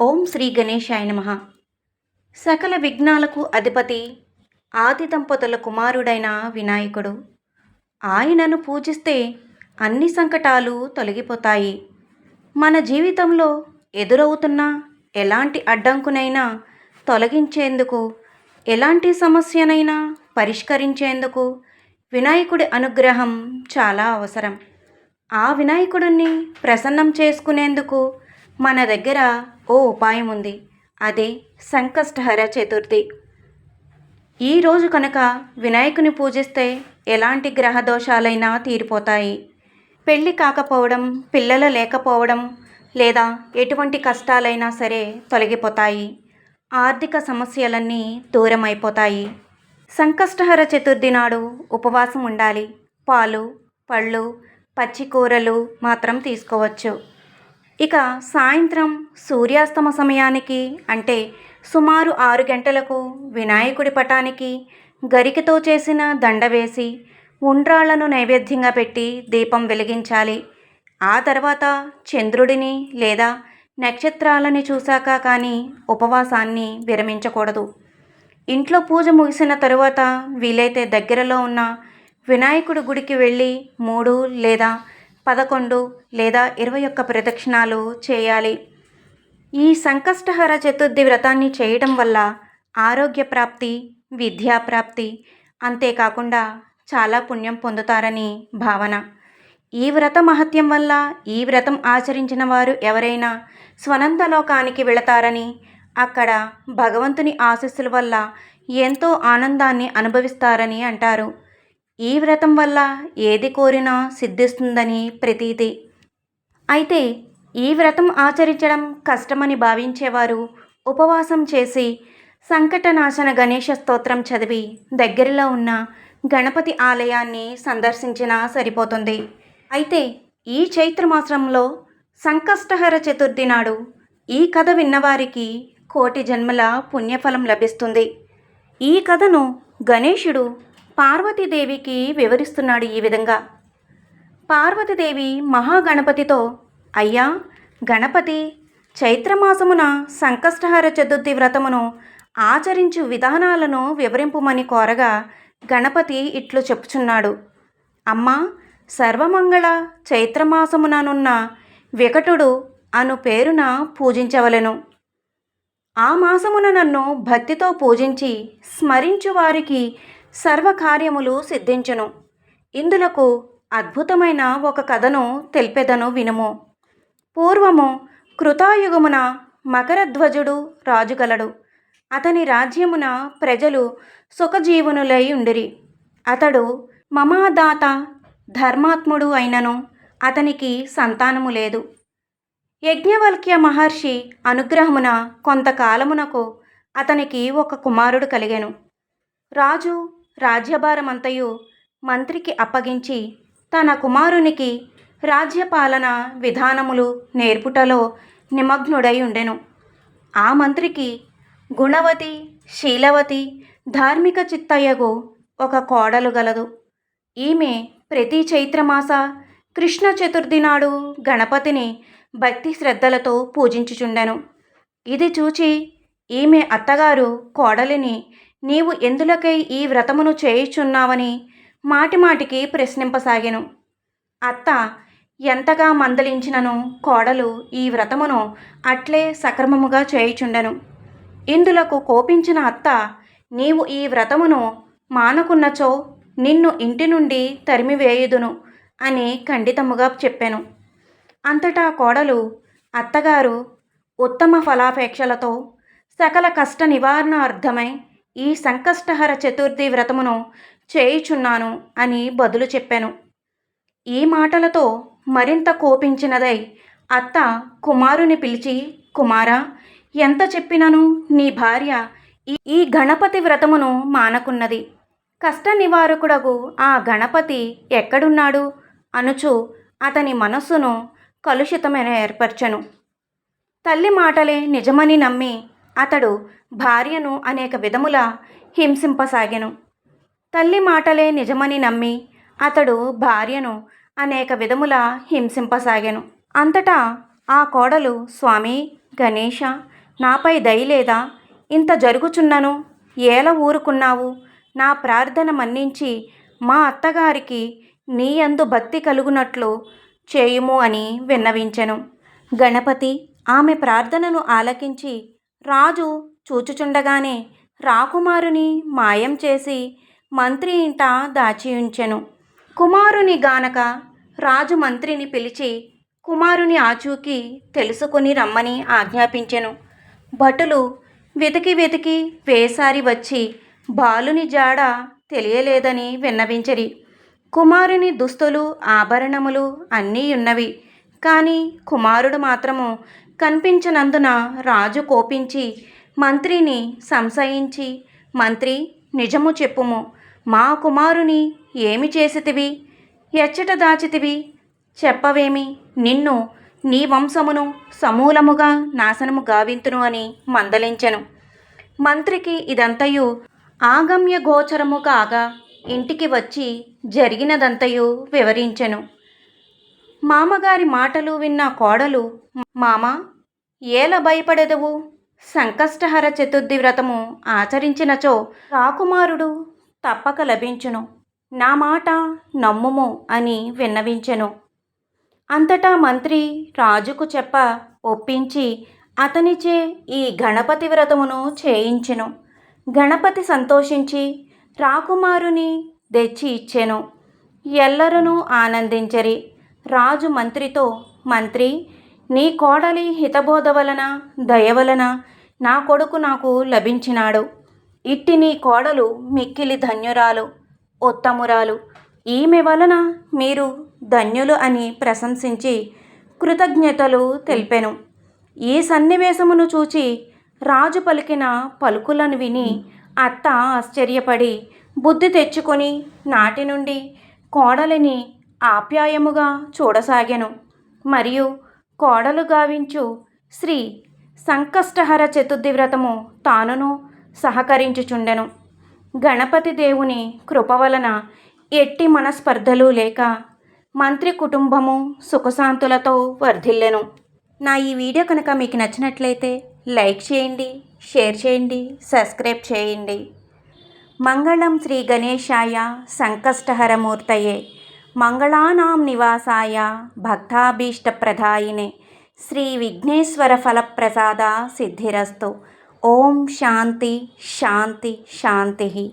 ఓం శ్రీ గణేశాయ నమ. సకల విఘ్నాలకు అధిపతి ఆది దంపతుల కుమారుడైన వినాయకుడు. ఆయనను పూజిస్తే అన్ని సంకటాలు తొలగిపోతాయి. మన జీవితంలో ఎదురవుతున్న ఎలాంటి అడ్డంకునైనా తొలగించేందుకు ఎలాంటి సమస్యనైనా పరిష్కరించేందుకు వినాయకుడి అనుగ్రహం చాలా అవసరం. ఆ వినాయకుడిని ప్రసన్నం చేసుకునేందుకు మన దగ్గర ఓ ఉపాయం ఉంది. అదే సంకష్టహర చతుర్థి. ఈరోజు కనుక వినాయకుని పూజిస్తే ఎలాంటి గ్రహ దోషాలైనా తీరిపోతాయి. పెళ్ళి కాకపోవడం పిల్లలు లేకపోవడం లేదా ఎటువంటి కష్టాలైనా సరే తొలగిపోతాయి. ఆర్థిక సమస్యలన్నీ దూరం అయిపోతాయి సంకష్టహర చతుర్థి నాడు ఉపవాసం ఉండాలి. పాలు పళ్ళు పచ్చి కూరలు మాత్రం తీసుకోవచ్చు. ఇక సాయంత్రం సూర్యాస్తమ సమయానికి అంటే సుమారు ఆరు గంటలకు వినాయకుడి పటానికి గరికతో చేసిన దండ వేసి ఉండ్రాళ్ళను నైవేద్యంగా పెట్టి దీపం వెలిగించాలి. ఆ తర్వాత చంద్రుడిని లేదా నక్షత్రాలని చూశాక కానీ ఉపవాసాన్ని విరమించకూడదు. ఇంట్లో పూజ ముగిసిన తరువాత వీలైతే దగ్గరలో ఉన్న వినాయకుడి గుడికి వెళ్ళి మూడు లేదా పదకొండు లేదా ఇరవై ఒక్క ప్రదక్షిణాలు చేయాలి. ఈ సంకష్టహర చతుర్థి వ్రతాన్ని చేయడం వల్ల ఆరోగ్య ప్రాప్తి విద్యా ప్రాప్తి అంతేకాకుండా చాలా పుణ్యం పొందుతారని భావన. ఈ వ్రత మహత్యం వల్ల ఈ వ్రతం ఆచరించిన వారు ఎవరైనా స్వనంత లోకానికి వెళతారని అక్కడ భగవంతుని ఆశస్సుల వల్ల ఎంతో ఆనందాన్ని అనుభవిస్తారని అంటారు. ఈ వ్రతం వల్ల ఏది కోరినా సిద్ధిస్తుందని ప్రతీతి. అయితే ఈ వ్రతం ఆచరించడం కష్టమని భావించేవారు ఉపవాసం చేసి సంకటనాశన గణేష స్తోత్రం చదివి దగ్గరలో ఉన్న గణపతి ఆలయాన్ని సందర్శించినా సరిపోతుంది. అయితే ఈ చైత్రమాసంలో సంకష్టహర చతుర్థి నాడు ఈ కథ విన్నవారికి కోటి జన్మల పుణ్యఫలం లభిస్తుంది. ఈ కథను గణేశుడు పార్వతీదేవికి వివరిస్తున్నాడు ఈ విధంగా. పార్వతీదేవి మహాగణపతితో అయ్యా గణపతి చైత్రమాసమున సంకష్టహార చతుర్థి వ్రతమును ఆచరించు విధానాలను వివరింపుమని కోరగా గణపతి ఇట్లు చెప్పుచున్నాడు. అమ్మా సర్వమంగళ చైత్రమాసముననున్న వికటుడు అను పేరున పూజించవలెను. ఆ మాసమున నన్ను భక్తితో పూజించి స్మరించు వారికి సర్వకార్యములు సిద్ధించును. ఇందులకు అద్భుతమైన ఒక కథను తెలిపెదను వినుము. పూర్వము కృతాయుగమున మకరధ్వజుడు రాజుగలడు. అతని రాజ్యమున ప్రజలు సుఖజీవనులై ఉండిరి. అతడు మమాదాత ధర్మాత్ముడు అయినను అతనికి సంతానము లేదు. యజ్ఞవల్క్య మహర్షి అనుగ్రహమున కొంతకాలమునకు అతనికి ఒక కుమారుడు కలిగాను. రాజు రాజ్యభారమంతయు మంత్రికి అప్పగించి తన కుమారునికి రాజ్యపాలన విధానములు నేర్పుటలో నిమగ్నుడై ఉండెను ఆ మంత్రికి గుణవతి శీలవతి ధార్మిక చిత్తయ్యగు ఒక కోడలు గలదు. ఈమె ప్రతి చైత్రమాస కృష్ణ చతుర్థి నాడు గణపతిని భక్తి శ్రద్ధలతో పూజించుచుండెను. ఇది చూచి ఈమె అత్తగారు కోడలిని నీవు ఎందులకై ఈ వ్రతమును చేయుచున్నావని మాటిమాటికి ప్రశ్నింపసాగాను. అత్త ఎంతగా మందలించినను కోడలు ఈ వ్రతమును అట్లే సక్రమముగా చేయుచుండెను. ఇందులకు కోపించిన అత్త నీవు ఈ వ్రతమును మానకున్నచో నిన్ను ఇంటి నుండి తరిమివేయుదును అని ఖండితముగా చెప్పాను. అంతటా కోడలు అత్తగారు ఉత్తమ ఫలాపేక్షలతో సకల కష్ట నివారణ అర్థమై ఈ సంకష్టహర చతుర్థి వ్రతమును చేయుచున్నాను అని బదులు చెప్పాను. ఈ మాటలతో మరింత కోపించినదై అత్త కుమారుని పిలిచి కుమారా ఎంత చెప్పినను నీ భార్య ఈ- గణపతి వ్రతమును మానకున్నది. కష్ట నివారకుడగు ఆ గణపతి ఎక్కడున్నాడు అనుచు అతని మనస్సును కలుషితమైన ఏర్పరచను. తల్లి మాటలే నిజమని నమ్మి అతడు భార్యను అనేక విధముల హింసింపసాగెను. తల్లి మాటలే నిజమని నమ్మి అతడు భార్యను అనేక విధముల హింసింపసాగెను. అంతటా ఆ కోడలు స్వామి గణేష నాపై దయలేదా ఇంత జరుగుచున్నను? ఏల ఊరుకున్నావు? నా ప్రార్థన మన్నించి మా అత్తగారికి నీ అందు భక్తి కలుగునట్లు చేయుము అని విన్నవించెను. గణపతి ఆమె ప్రార్థనను ఆలకించి రాజు చూచుచుండగానే రాకుమారుని మాయం చేసి మంత్రి ఇంట దాచి ఉంచెను. కుమారుని గానక రాజు మంత్రిని పిలిచి కుమారుని ఆచూకీ తెలుసుకొని రమ్మని ఆజ్ఞాపించెను. భటులు వెతికి వెతికి వేసారి వచ్చి బాలుని జాడ తెలియలేదని విన్నవించరి. కుమారుని దుస్తులు ఆభరణములు అన్నీ ఉన్నవి. కానీ కుమారుడు మాత్రము కనిపించనందున రాజు కోపించి మంత్రిని సంశయించి మంత్రి నిజము చెప్పుము. మా కుమారుని ఏమి చేసితివి? ఎచ్చట దాచితివి? చెప్పవేమి? నిన్ను నీ వంశమును సమూలముగా నాశనము గావింతును అని మందలించెను. మంత్రికి ఇదంతయు ఆగమ్య గోచరము కాగా ఇంటికి వచ్చి జరిగినదంతయు వివరించెను. మామగారి మాటలు విన్న కోడలు మామ ఏల భయపడెదవు? సంకష్టహర చతుర్థి వ్రతము ఆచరించినచో రాకుమారుడు తప్పక లభించును. నా మాట నమ్ముము అని విన్నవించెను. అంతటా మంత్రి రాజుకు చెప్ప ఒప్పించి అతనిచే ఈ గణపతి వ్రతమును చేయించెను. గణపతి సంతోషించి రాకుమారుని తెచ్చి ఇచ్చెను. ఎల్లరూ ఆనందించరి. రాజు మంత్రితో మంత్రి నీ కోడలి హితబోధ వలన దయ వలన నా కొడుకు నాకు లభించినాడు. ఇట్టి నీ కోడలు మిక్కిలి ధన్యురాలు ఉత్తమురాలు. ఈమె వలన మీరు ధన్యులు అని ప్రశంసించి కృతజ్ఞతలు తెలిపెను. ఈ సన్నివేశమును చూచి రాజు పలికిన పలుకులను విని అత్త ఆశ్చర్యపడి బుద్ధి తెచ్చుకొని నాటి నుండి కోడలిని ఆప్యాయముగా చూడసాగెను. మరియు కోడలు గావించు శ్రీ సంకష్టహర చతుర్థి వ్రతము తానును సహకరించుచుండెను. గణపతి దేవుని కృప వలన ఎట్టి మనస్పర్ధలు లేక మంత్రి కుటుంబము సుఖశాంతులతో వర్ధిల్లెను. నా ఈ వీడియో కనుక మీకు నచ్చినట్లయితే లైక్ చేయండి షేర్ చేయండి సబ్స్క్రైబ్ చేయండి. మంగళం శ్రీ గణేశాయ సంకష్టహరమూర్తయే మంగళానాం నివాసాయ భక్తాభీష్టప్రదాయినే శ్రీ విఘ్నేశ్వర ఫలప్రసాద సిద్ధిరస్తు. ఓం శాంతి శాంతి శాంతి.